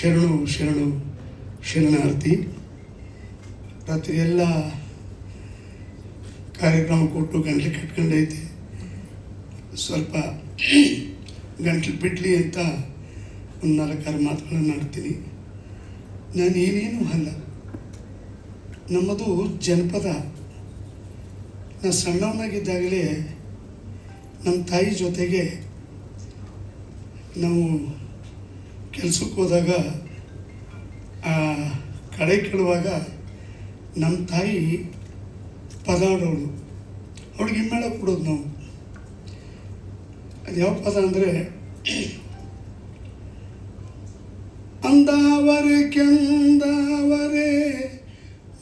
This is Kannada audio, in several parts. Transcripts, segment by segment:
ಶರಣು ಶರಣು, ಶರಣಾರ್ಥಿ. ರಾತ್ರಿ ಎಲ್ಲ ಕಾರ್ಯಕ್ರಮ ಕೊಟ್ಟು ಗಂಟ್ಲು ಕಟ್ಕೊಂಡೈತೆ. ಸ್ವಲ್ಪ ಗಂಟ್ಲು ಬಿಡಲಿ ಅಂತ ಒಂದು ನಾಲ್ಕಾರು ಮಾತುಗಳನ್ನು ಆಡ್ತೀನಿ. ನಾನು ಏನೇನು ಅಲ್ಲ. ನಮ್ಮದು ಜನಪದ. ನಾನು ಸಣ್ಣವನಾಗಿದ್ದಾಗಲೇ ನಮ್ಮ ತಾಯಿ ಜೊತೆಗೆ ನಾವು ಕೆಲಸಕ್ಕೆ ಹೋದಾಗ, ಆ ಕಡೆ ಕೇಳುವಾಗ ನಮ್ಮ ತಾಯಿ ಪದ ಆಡೋಳು. ಅವಳಿಗೆ ಹಿಮ್ಮೇಳ ಕೊಡೋದು ನಾವು. ಅದು ಯಾವ ಪದ ಅಂದರೆ, ಅಂದಾವರೆ ಕೆಂದಾವರೆ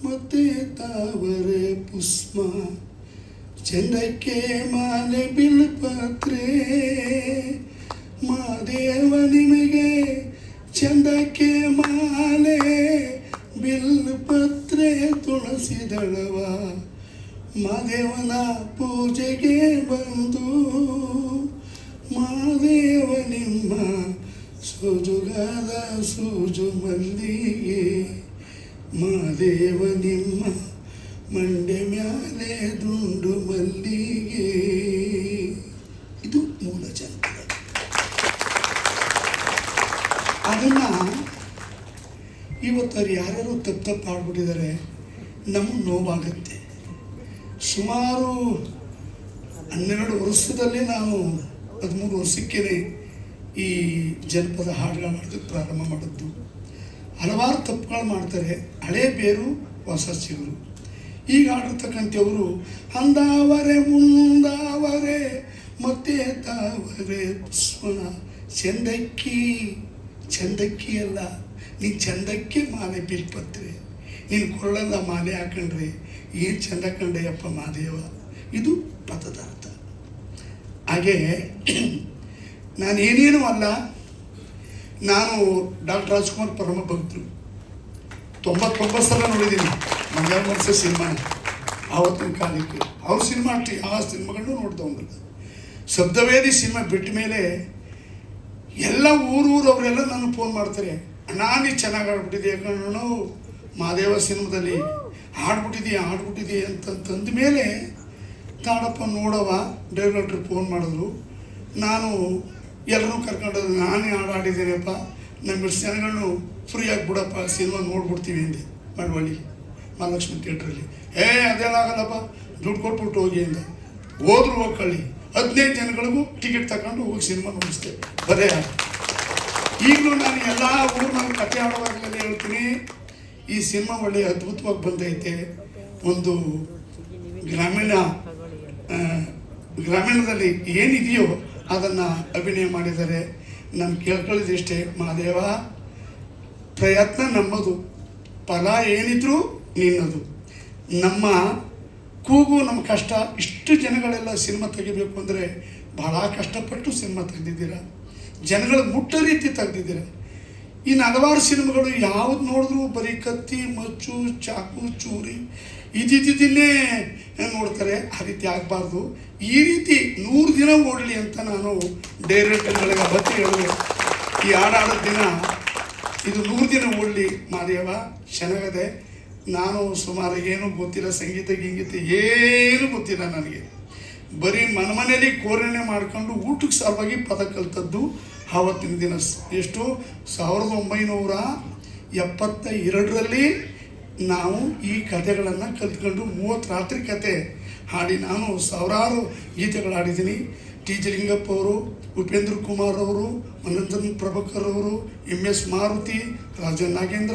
ಮತ್ತೆ ತಾವರೆ ಪುಷ್ಪ ಚಂದಕ್ಕೆ ಮಾಲೆ ಬಿಲ್ಪತ್ರೆ, ಮಾದೇವ ನಿಮಗೆ ಚಂದಕ್ಕೆ ಮಾಲೆ ಬಿಲ್ಪತ್ರೆ ತುಳಸಿದಳವ. ಮಾದೇವನ ಪೂಜೆಗೆ ಬಂದು, ಮಾದೇವ ನಿಮ್ಮ ಸೋಜುಗಾದ ಸೂಜು ಮಲ್ಲಿಗೆ ಮಾದೇವ ನಿಮ್ಮ ಮಂಡೆ ಮ್ಯಾಲೆ ದುಂಡು ಮಲ್ಲಿಗೆ ಇದು ಮೂಲ ಜನಪದ ಅದನ್ನ ಇವತ್ತು ಅವ್ರು ಯಾರ್ಯಾರು ತಪ್ಪು ತಪ್ಪು ಆಡ್ಬಿಟ್ಟಿದ್ದಾರೆ ನಮಗೆ ನೋವಾಗುತ್ತೆ. ಸುಮಾರು ಹನ್ನೆರಡು ವರ್ಷದಲ್ಲಿ ನಾನು ಹದಿಮೂರು ವರ್ಷಕ್ಕೆ ಈ ಜನಪದ ಹಾಡುಗಳು ಮಾಡೋದಕ್ಕೆ ಪ್ರಾರಂಭ ಮಾಡಿದ್ದು. ಹಲವಾರು ತಪ್ಪುಗಳು ಮಾಡ್ತಾರೆ. ಹಳೆ ಬೇರು, ಹೊಸ ಚಿಗುರು. ಈಗ ಆಡಿರ್ತಕ್ಕಂಥವರು ಅಂದಾವರೆ, ಮುಂದಾವರೆ, ಮತ್ತೆ ತಾವರೆ ಪುಷ್ಪ ಚಂದಕ್ಕಿ. ಚಂದಕ್ಕಿ ಅಲ್ಲ ನೀನು ಚಂದಕ್ಕೆ ಮಾಲೆ ಬಿಲ್ಪತ್ರೆ ನೀನು ಕೊಳ್ಳಲ್ಲ ಮಾಲೆ ಹಾಕೊಂಡ್ರಿ ಏನು ಚಂದ ಕಂಡೆಯಪ್ಪ ಮಾದೇವ ಇದು ಪದದ ಅರ್ಥ ಹಾಗೆ ಏನೇನು ಅಲ್ಲ, ನಾನು ಡಾಕ್ಟರ್ ರಾಜ್ಕುಮಾರ್ ಪರಮ ಭಕ್ತರು ತೊಂಬತ್ತೊಂಬತ್ತು ಸಲ ನೋಡಿದ್ದೀನಿ ಮಂಗಳ ವರ್ಷ ಸಿನಿಮಾ. ಆವತ್ತಿನ ಕಾಲಕ್ಕೆ. ಅವ್ರ ಸಿನಿಮಾ ಅಷ್ಟೇ ಆ ಸಿನಿಮಾಗಳನ್ನೂ ನೋಡ್ತಾ ಶಬ್ದವೇದಿ ಸಿನಿಮಾ ಬಿಟ್ಟ ಮೇಲೆ ಎಲ್ಲ ಊರೂರವರೆಲ್ಲ ನಾನು ಫೋನ್ ಮಾಡ್ತಾರೆ. ಅಣ್ಣ, ನೀ ಚೆನ್ನಾಗಿ ಆಡ್ಬಿಟ್ಟಿದ್ದೀಯ ಕಣ್ಣು ಮಾದೇವ ಸಿನಿಮಾದಲ್ಲಿ ಆಡ್ಬಿಟ್ಟಿದೀಯ ಅಂತ ತಂದ ಮೇಲೆ ತಾಡಪ್ಪ ನೋಡವ ಡೈರೆಕ್ಟ್ರ್ ಫೋನ್ ಮಾಡಿದ್ರು. ನಾನು ಎಲ್ಲರೂ ಕರ್ಕೊಂಡು ನಾನೇ ಹಾಡು ಆಡಿದ್ದೀನಪ್ಪ ನಮ್ಮ ಜನಗಳನ್ನು ಫ್ರೀಯಾಗಿ ಬಿಡಪ್ಪ, ಸಿನಿಮಾ ನೋಡ್ಬಿಡ್ತೀವಿ ಅಂದೆ ಮಳವಳ್ಳಿ, ಮಹಾಲಕ್ಷ್ಮಿ ಥಿಯೇಟ್ರಲ್ಲಿ ಏ ಅದೆಲ್ಲ ಆಗಲ್ಲಪ್ಪ ದುಡ್ಡು ಕೊಟ್ಬಿಟ್ಟು ಹೋಗಿ ಅಂದ. ಹೋದ್ರು ಹೋಗ್ಕೊಳ್ಳಿ ಹದಿನೈದು ಜನಗಳಿಗೂ ಟಿಕೆಟ್ ತಗೊಂಡು ಹೋಗಿ ಸಿನಿಮಾ ನೋಡಿಸ್ದೆ. ಬರೇ ಈಗಲೂ ನಾನು ಎಲ್ಲ ಊರಿನಲ್ಲಿ ಕತೆ ಆಡುವಾಗಲೇ ಹೇಳ್ತೀನಿ, ಈ ಸಿನಿಮಾ ಒಳ್ಳೆ ಅದ್ಭುತವಾಗಿ ಬಂದೈತೆ ಒಂದು ಗ್ರಾಮೀಣ ಗ್ರಾಮೀಣದಲ್ಲಿ ಏನಿದೆಯೋ ಅದನ್ನು ಅಭಿನಯ ಮಾಡಿದ್ದಾರೆ. ನಾನು ಕೇಳ್ಕೊಳ್ಳೋದಿಷ್ಟೇ, ಮಹಾದೇವ, ಪ್ರಯತ್ನ ನಮ್ಮದು. ಫಲ ಏನಿದ್ರೂ ನಿನ್ನದು. ನಮ್ಮ ಕೂಗು ನಮ್ಮ ಕಷ್ಟ. ಇಷ್ಟು ಜನಗಳೆಲ್ಲ ಸಿನಿಮಾ ತೆಗಿಬೇಕು ಅಂದರೆ ಬಹಳ ಕಷ್ಟಪಟ್ಟು ಸಿನಿಮಾ ತೆಗೆದಿದ್ದೀರ? ಜನಗಳ ಮುಟ್ಟ ರೀತಿ ತೆಗೆದಿದ್ದೀರ? ಇನ್ನು ಹಲವಾರು ಸಿನಿಮಾಗಳು ಯಾವ್ದು ನೋಡಿದ್ರು ಬರೀ ಕತ್ತಿ, ಮಚ್ಚು, ಚಾಕು, ಚೂರಿ ಇದ್ದಿದ್ದನ್ನೇ ನೋಡ್ತಾರೆ. ಆ ರೀತಿ ಆಗಬಾರ್ದು. ಈ ರೀತಿ ನೂರು ದಿನ ಓಡಲಿ ಅಂತ ನಾನು ಡೈರೆಕ್ಟರ್ಗಳಿಗೆ ಬತ್ತಿ ಹೇಳಿದೆ ಈ ಹಾಡಾಡೋ ದಿನ ಇದು ನೂರು ದಿನ ಓಡಲಿ ಮಾದೇವ ಚೆನ್ನಾಗದೆ ನಾನು ಸುಮಾರು ಏನು ಗೊತ್ತಿಲ್ಲ, ಸಂಗೀತ, ಗಿಂಗೀತ ಏನು ಗೊತ್ತಿಲ್ಲ ನನಗೆ. ಬರೀ ಮನ ಮನೆಯಲ್ಲಿ ಕೋರಣೆ ಮಾಡಿಕೊಂಡು ಊಟಕ್ಕೆ ಸಲುವಾಗಿ ಪದ ಕಲ್ತದ್ದು ಆವತ್ತಿನ ದಿನ. ಎಷ್ಟು ಸಾವಿರದ ಒಂಬೈನೂರ ಎಪ್ಪತ್ತ ಎರಡರಲ್ಲಿ ನಾವು ಈ ಕಥೆಗಳನ್ನು ಕಲ್ತ್ಕೊಂಡು ಮೂವತ್ತು ರಾತ್ರಿ ಕತೆ ಹಾಡಿ ನಾನು ಸಾವಿರಾರು ಗೀತೆಗಳು ಹಾಡಿದ್ದೀನಿ. ಟಿ. ಜಿ ಲಿಂಗಪ್ಪ ಅವರು, ಉಪೇಂದ್ರ ಕುಮಾರ್ ಅವರು, ಮನೋರಂಜನ್ ಪ್ರಭಾಕರ್ ಅವರು ಎಂ ಎಸ್. ಮಾರುತಿ, ರಾಜ ನಾಗೇಂದ್ರ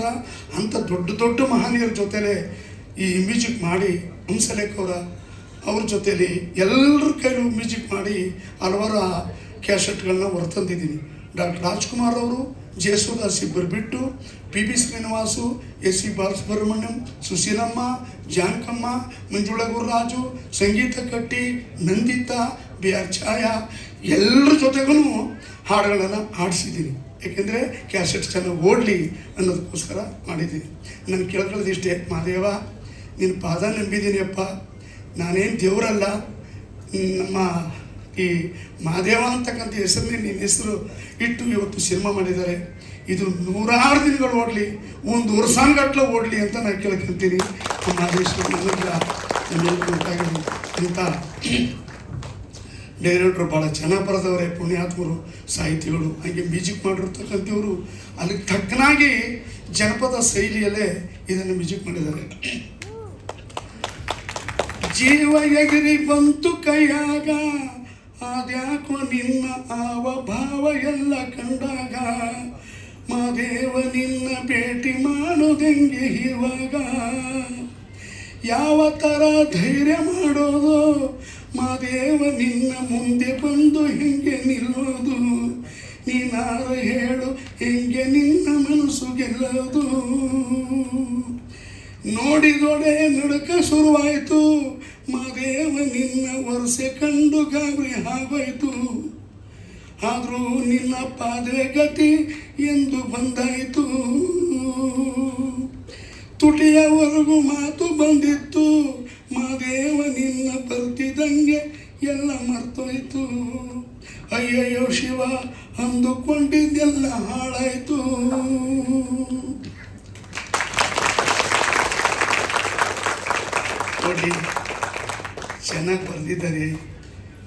ಅಂಥ ದೊಡ್ಡ ದೊಡ್ಡ ಮಹನೀಯರ ಜೊತೆಲೆ ಈ ಮ್ಯೂಸಿಕ್ ಮಾಡಿ ಅವರ, ಅವ್ರ ಜೊತೆಲಿ ಎಲ್ಲರ ಕೈಲೂ ಮ್ಯೂಸಿಕ್ ಮಾಡಿ ಹಲವಾರು ಕ್ಯಾಸೆಟ್ಗಳನ್ನ ಹೊರತಂದಿದ್ದೀನಿ. ಡಾಕ್ಟರ್ ರಾಜ್ಕುಮಾರ್ ಅವರು ಜಯಸುದಾಸ್ ಇಬ್ಬರು ಬಿಟ್ಟು P. B. Srinivas S C. Balasubrahmanyam, Sushilamma, Janakamma Manjula Gururaju Sangeetha Katti, Nanditha B R ಛಾಯಾ, ಎಲ್ಲರ ಜೊತೆಗೂ ಹಾಡುಗಳನ್ನು ಹಾಡಿಸಿದ್ದೀನಿ. ಏಕೆಂದರೆ ಕ್ಯಾಸೆಟ್ ಚೆನ್ನಾಗಿ ಓಡಲಿ ಅನ್ನೋದಕ್ಕೋಸ್ಕರ ಮಾಡಿದ್ದೀನಿ. ನಾನು ಕೇಳ್ಕೊಳ್ಳೋದಿಷ್ಟೇ ಮಹಾದೇವ, ನಿನ್ನ ಪಾದ ನಂಬಿದ್ದೀನಿಯಪ್ಪ ನಾನೇನು ದೇವರಲ್ಲ, ನಮ್ಮ ಈ ಮಹಾದೇವ ಅಂತಕ್ಕಂಥ ಹೆಸರನ್ನೇ ನಿನ್ನ ಹೆಸರು ಇಟ್ಟು ಇವತ್ತು ಸಿನಿಮಾ ಮಾಡಿದ್ದಾರೆ. ಇದು ನೂರಾರು ದಿನಗಳು ಓಡಲಿ, ಒಂದು ವರ್ಷಾನ್ಗಟ್ಲೆ ಓಡಲಿ ಅಂತ ನಾನು ಕೇಳ್ಕೊಂತೀನಿ. ಮಹಾದೇಶ್ವರ ಅಂತ. ಡೈರೆಕ್ಟ್ರು ಭಾಳ ಚೆನ್ನಾಗಿ ಬರೆದವರೇ, ಪುಣ್ಯಾತ್ಮರು, ಸಾಹಿತಿಗಳು. ಹಾಗೆ ಮ್ಯೂಜಿಕ್ ಮಾಡಿರ್ತಕ್ಕಂಥವ್ರು ಅಲ್ಲಿಗೆ ತಕ್ಕನಾಗಿ ಜನಪದ ಶೈಲಿಯಲ್ಲೇ ಇದನ್ನು ಮ್ಯೂಜಿಕ್ ಮಾಡಿದ್ದಾರೆ. ಜೀವ ಎಗಿರಿ ಬಂತು ಕೈಯಾಗ ಅದ್ಯಾಕೋ ನಿನ್ನ ಆವ ಭಾವ ಎಲ್ಲ ಕಂಡಾಗ, ಮಾದೇವ ನಿನ್ನ ಭೇಟಿ ಮಾಡೋದೆಂಗೆ ಇವಾಗ ಯಾವ ಥರ ಧೈರ್ಯ ಮಾಡೋದು ಮಾದೇವ ನಿನ್ನ ಮುಂದೆ ಬಂದು ಹೆಂಗೆ ನಿಲ್ಲೋದು? ನೀನಾರು ಹೇಳು, ಹೆಂಗೆ ನಿನ್ನ ಮನಸ್ಸು ಗೆಲ್ಲೋದು? ನೋಡಿದೊಡೆ ನಡುಕ ಶುರುವಾಯಿತು. ಮಾದೇವ ನಿನ್ನ ವರ್ಷೆ ಕಂಡು ಗಾಬರಿ ಆಗೋಯ್ತು ಆದರೂ ನಿನ್ನ ಪಾದ್ರೆ ಗತಿ ಎಂದು ಬಂದಾಯಿತು. ತುಟಿಯವರೆಗೂ ಮಾತು ಬಂದಿತ್ತು. ಮಾದೇವ ನಿನ್ನ ಬರ್ತಿದಂಗೆ ಎಲ್ಲ ಮರ್ತೋಯ್ತು. ಅಯ್ಯಯ್ಯೋ ಶಿವ, ಅಂದುಕೊಂಡಿದ್ದೆಲ್ಲ ಹಾಳಾಯ್ತು. ನೋಡಿ ಚೆನ್ನಾಗಿ ಬರೆದಿದ್ದಾರೆ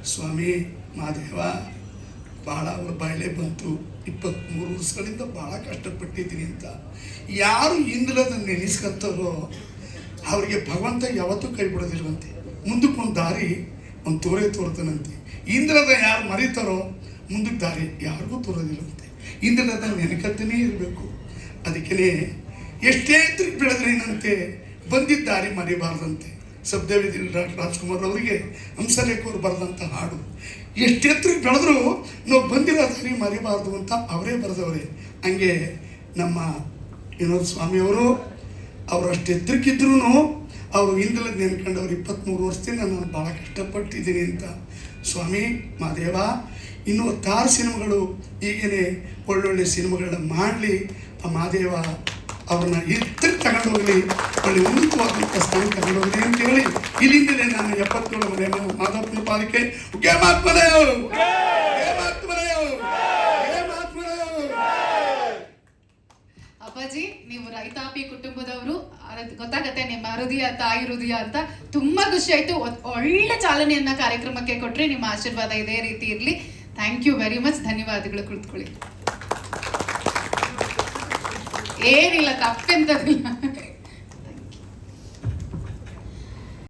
ಸ್ವಾಮಿ, ಮಹಾದೇವ ಭಾಳ ಅವ್ರ ಬಾಯಲೆ ಬಂತು. ಇಪ್ಪತ್ತ್ಮೂರು ವರ್ಷಗಳಿಂದ ಭಾಳ ಕಷ್ಟಪಟ್ಟಿದ್ದೀನಿ ಅಂತ. ಯಾರು ಹಿಂದಲದ ನೆನೆಸ್ಕೊಂತಾರೋ ಅವರಿಗೆ ಭಗವಂತ ಯಾವತ್ತೂ ಕೈ ಬಿಡೋದಿಲ್ವಂತೆ ಮುಂದಕ್ಕೊಂದು ದಾರಿ ಒಂದು ತೋರೆ ತೋರ್ತಾನಂತೆ ಇಂದ್ರದ ಯಾರು ಮರಿತಾರೋ ಮುಂದಕ್ಕೆ ದಾರಿ ಯಾರಿಗೂ ತೋರೋದಿಲ್ಲವಂತೆ ಇಂದ್ರದ ನೆನಕತ್ತನೇ ಇರಬೇಕು. ಅದಕ್ಕೇ ಎಷ್ಟೇ ತಿರುಗಿ ಬೆಳೆದ್ರೇನಂತೆ ಬಂದಿದ್ದ ದಾರಿ ಮರಿಬಾರ್ದಂತೆ. ಸಬ್ದೇವಿದಿಲ್ ಡಾಕ್ಟರ್ ರಾಜ್ಕುಮಾರ್ ಅವರಿಗೆ ಹಂಸಲೇಖ ಅವರು ಬರೆದಂಥ ಹಾಡು. ಎಷ್ಟೆತ್ತರಿಗೆ ಬೆಳೆದ್ರು ನಾವು ಬಂದಿರೋ ದಾರಿ ಮರಿಬಾರ್ದು ಅಂತ ಅವರೇ ಬರೆದವರೇ. ಹಂಗೆ ನಮ್ಮ ವಿನೋದ್ ಸ್ವಾಮಿಯವರು ಅವರು ಅಷ್ಟು ಎತ್ತರಕ್ಕಿದ್ರೂ ಅವರು ನೆನ್ಕೊಂಡು ಅವ್ರು ಇಪ್ಪತ್ತ್ಮೂರು ವರ್ಷದಿಂದ ನಾನು ಭಾಳ ಕಷ್ಟಪಟ್ಟಿದ್ದೀನಿ ಅಂತ. ಸ್ವಾಮಿ ಮಾದೇವ ಇನ್ನೂ ಹತ್ತಾರು ಸಿನಿಮಾಗಳು ಈಗೇನೆ ಒಳ್ಳೊಳ್ಳೆ ಸಿನಿಮಾಗಳನ್ನ ಮಾಡಲಿ. ಆ ಮಾದೇವ ಅವ್ರನ್ನ ಎತ್ತರ ತಗೊಂಡು ಹೋಗಲಿ ಒಳ್ಳೆ ಉನ್ನತವಾದಂಥ ಸ್ಥಾನ ತಗೊಂಡು ಹೋಗಲಿ ಅಂತ ಹೇಳಿ ಇಲ್ಲಿಂದಲೇ ನಾನು ಎಪ್ಪತ್ತೇಳು ಮನೆ ಮಾಧವಪ್ಪನ ಪಾದಕ್ಕೆ ಅಪ್ಪಾಜಿ, ನೀವು ರೈತಾಪಿ ಕುಟುಂಬದವರು ಗೊತ್ತಾಗತ್ತೆ, ನಿಮ್ಮ ಹೃದಯ ತಾಯಿ ಹೃದಯ ಅಂತ ತುಂಬಾ ಖುಷಿ ಆಯ್ತು. ಒಳ್ಳೆ ಚಾಲನೆಯನ್ನ ಕಾರ್ಯಕ್ರಮಕ್ಕೆ ಕೊಟ್ರಿ, ನಿಮ್ಮ ಆಶೀರ್ವಾದ ಇದೇ ರೀತಿ ಇರ್ಲಿ. ಥ್ಯಾಂಕ್ ಯು ವೆರಿ ಮಚ್ ಧನ್ಯವಾದಗಳು ಕುಳಿತುಕೊಳ್ಳಿ ಏನಿಲ್ಲ, ತಪ್ಪೆಂತದಿಲ್ಲ.